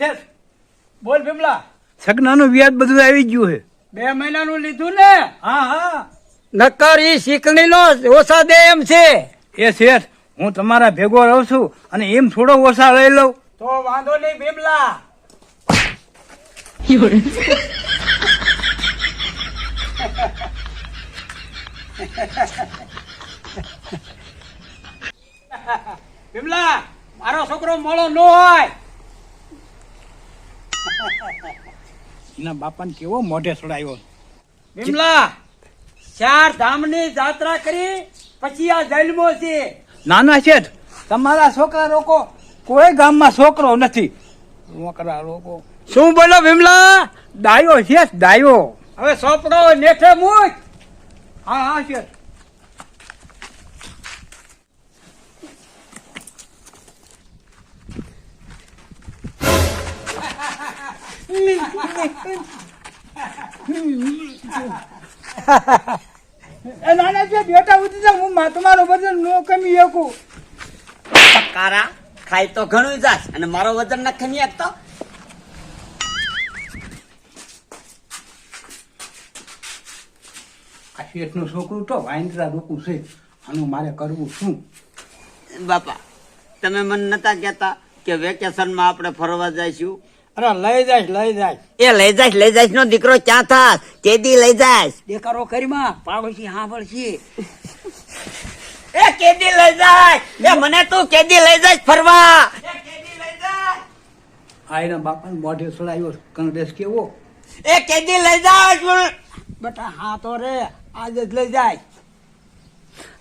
શેઠ બોલ ભીમલા. સગનાનું વ્યાજ બધું આવી ગયું છે. બે મહિનાનું લીધું ને? હા હા. નક્કર ઈ શીકણીનો ઓછા દે એમ છે. એ શેઠ હું તમારા ભેગો રહું છું અને એમ થોડો ઓછા લઈ લઉં. તો વાંધો નહીં ભીમલા. ભીમલા મારો છોકરો મોળો ન હોય. એના બાપાને કેવો મોઢે છોડાયો વિમલા ચાર ધામની જાત્રા કરી પછી આ જન્મો છે. નાના છે તમારા છોકરા લોકો કોઈ ગામમાં છોકરો નથી. છોકરા લોકો. શું બોલો વિમલા? ડાયો છે ડાયો. હવે સોપડો નેઠે મૂક. હા હા શેઠ. નાના બેટા હું તમારું વજન નો કમી શકું. કારા ખાય તો ઘણું જાશ અને મારો વજન ન ખમી શકતો? આ શેઠનું છોકરું તો વાઇન્દ્રા રોકું છે આનું મારે કરવું શું? બાપા તમે મને નતા કહેતા કે વેકેશનમાં આપણે ફરવા જઈશું? અરે લઈ જાય લઈ જાય. એ લઈ જાય લઈ જાય નો દીકરો ક્યાં થાસ કેદી લઈ જાય. દેખાડો કરીમાં એ કેદી લઈ જાય? એ મને તું કેદી લઈ જાય ફરવા. એ કેદી લઈ જાય. આ એના બાપાને મોઢે સડાયો કંગ્રેસ કેવો? એ કેદી લઈ જાય બેટા હા તો રે આજે જ લઈ જાય.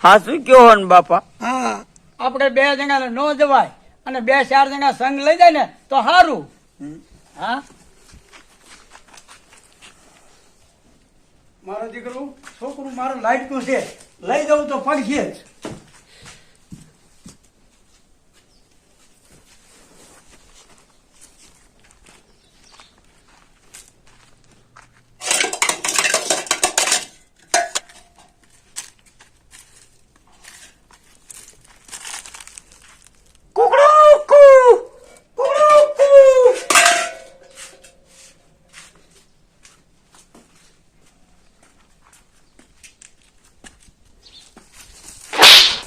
હા શું કયો હોન બાપા? હા આપણે બે જણા નો જવાય અને બે ચાર જણા સંગ લઈ જાય ને તો સારું હા? મારો દીકરો છોકરું મારું લાઈટનું છે. લઈ જવું તો પડશે જ.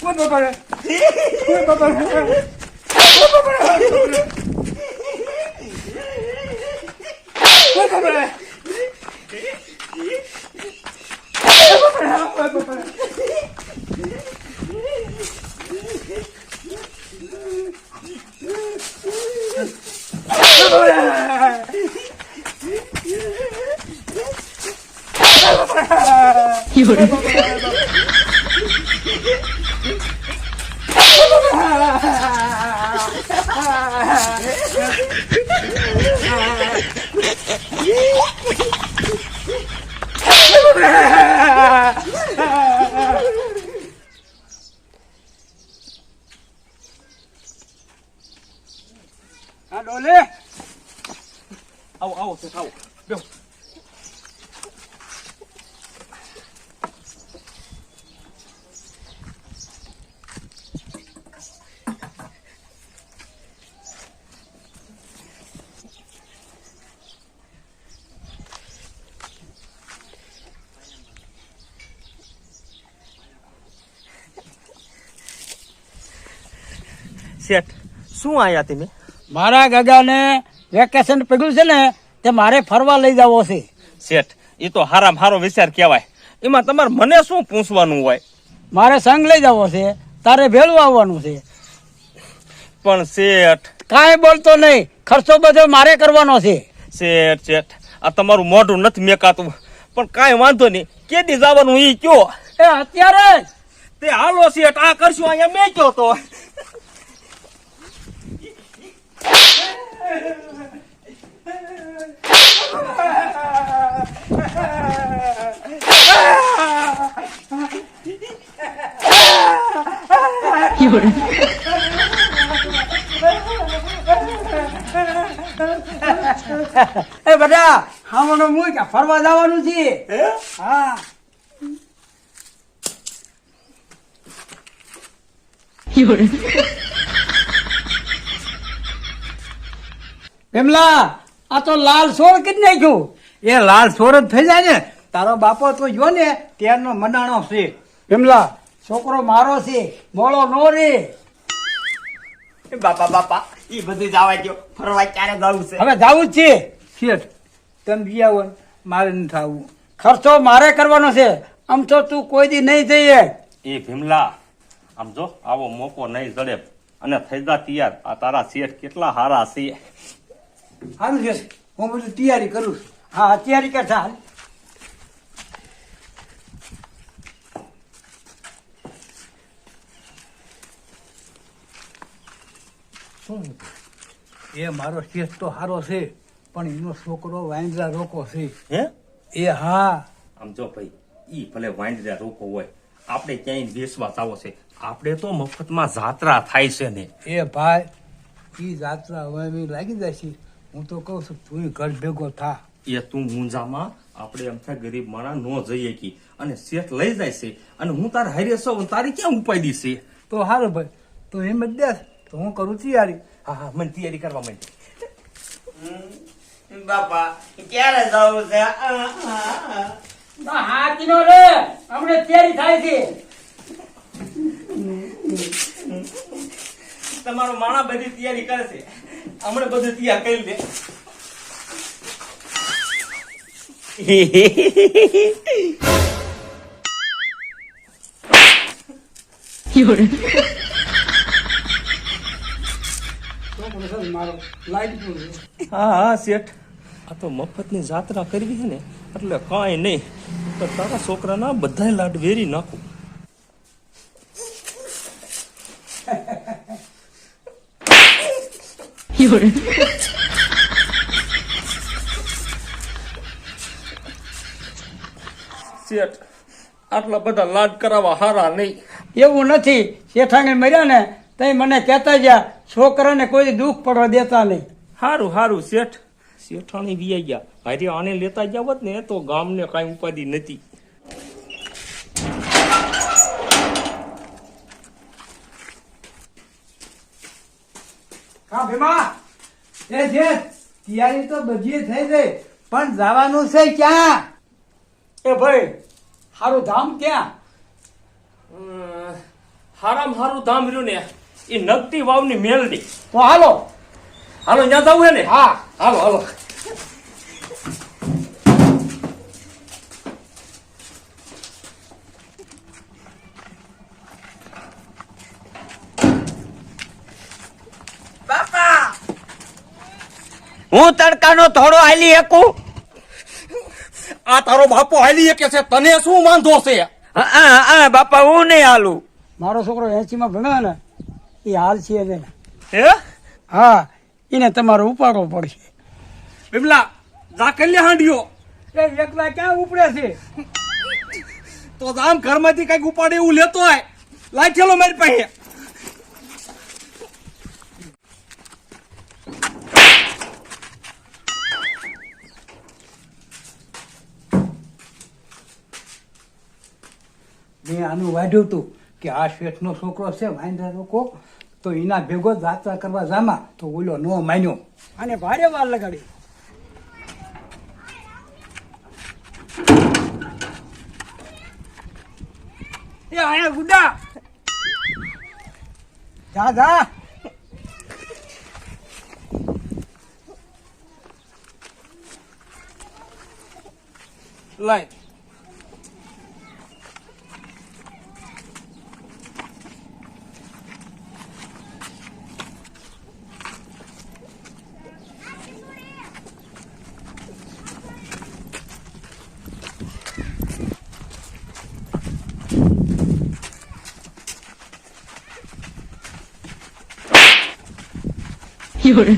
કોઈ બાપા રે કોઈ બાપા રે કોઈ બાપા રે કોઈ બાપા રે હા ડોલે આવો આવો શેઠ આવો બેહો. શેઠ શું આયા તમે? મારા ગગાને વેકેશન પડ્યું છે ને તે મારે ફરવા લઈ જવો છે. શેઠ એ તો હારામ હારો વિચાર કહેવાય. એમાં તમારે મને શું પૂછવાનું હોય? મારે સંગ લઈ જવો છે તારે ભેળું આવવાનું છે. પણ શેઠ કાંઈ બોલતો નહીં ખર્ચો બધો મારે કરવાનો છે. શેઠ શેઠ આ તમારું મોઢું નથી મેકાતું. પણ કાંઈ વાંધો નહીં કેદી જવાનું એ કયો? એ અત્યારે જ. તે હાલો શેઠ આ કરશું અહીંયા મેં કયો તો. એ બધા હામણો મૂક આ ફરવા જવાનું છે? હા? પેમલા આ તો લાલ સોળ કીધી નાખ્યું. એ લાલ સોર જ થઈ જાય ને. તારો બાપો તો જો ને ત્યારનો મનાણો છે. ભીમલા છોકરો મારો છે મોળો નો રે. એ બાપા બાપા એ બધું જવા દો ફરવા ક્યારે જવું છે? હવે જવું જ છે. શેઠ તમે જી આવો મારે નથી આવવું ખર્ચો મારે કરવાનો છે. આમ તો તું કોઈ દી નહીં જઈએ. એ ભીમલા આમ જો આવો મોકો નહીં જડે. અને થઈ જા તૈયાર. આ તારા શેઠ કેટલા હારા છે. સારું છે. હું બધું તૈયારી કરું છું. હા અત્યારે કે ચાલ એ મારો શેઠ તો સારો છે પણ એનો છોકરો વાંદરા રોકો છે. હે? એ હા. આમ જો ભાઈ ઈ ભલે વાંદરા રોકો હોય આપણે ક્યાંય બેસવા જાવો છે. આપણે તો મફતમાં જાત્રા થાય છે ને. એ ભાઈ ઈ જાત્રા હવે લાગી લાગી જશે હું તો કહું છું તું ઘર ભેગો થા. એ તું મુંજામાં આપણે એમ થાય ગરીબ માણા નો જઈએ કી. અને શેઠ લઈ જાય છે. અને હું તારે હારે છો તારી ક્યાં ઉપાય છે? તો હારો ભાઈ તો હિંમત દે. તો હું કરું તૈયારી? હા હા મને તૈયારી કરવા માંડી બાપા ક્યારે જવું છે? આ, આ, આ. હાથી નો રે હમણે તૈયારી થાય છે. તમારો માણા બધી તૈયારી કરે છે. હમણાં બધું તૈયાર કરી મારો હા હા શેઠ. આ તો મફતની જાત્રા કરવી છે ને એટલે કાંઈ નહીં. તો તારા છોકરાના બધાય લાડ વેરી નાખું. શેઠ આટલા બધા લાડ કરાવવા હારા નહીં. એવું નથી. શેઠાણી મર્યા ને તઈ મને કહેતા ગયા છોકરાને કોઈ દુઃખ પડવા દેતા નહીં. સારું હારું શેઠ. શેઠાણી વિયા ગયા. અરે આને લેતા જાવત ને તો ગામને કાંઈ ઉપાધિ નથી. હા ભીમા? એ છે તૈયારી તો બધી થઈ ગઈ પણ જવાનું છે ક્યાં? એ ભાઈ હારું ધામ ક્યાં? હારામ હારું ધામ રહ્યું ને. એ નગતી વાવની મેલડી. તો હાલો. હાલો ત્યાં જવું હે ને? હા. હાલો હાલો. બાપા! હું તડકાનો થોડો હાલી શકું? આ તારો બાપો હાલી કે છે. તને શું વાંધો છે? બાપા હું નહીં હાલું. મારો છોકરો એસી માં ભણ્યો ને એ હાલ છે ને હે? હા એને તમારે ઉપાડવો પડશે. બિમલા જા કલ્યા હાંડ્યો એ એકલા ક્યાં ઉપડે છે? તો આમ ઘરમાંથી કંઈક ઉપાડે એવું લેતો હોય લાઠેલો મારી પાસે. મેં આનું વાઢ્યું હતું કે આ શેઠનો છોકરો છે વાંદરા લોકો તો એના ભેગો જાત્રા કરવા જામા તો ઓલો નો માન્યો. અને ભારે વાર લગાડી. એ આયા ગુડા. જા જા લાઈ 有人，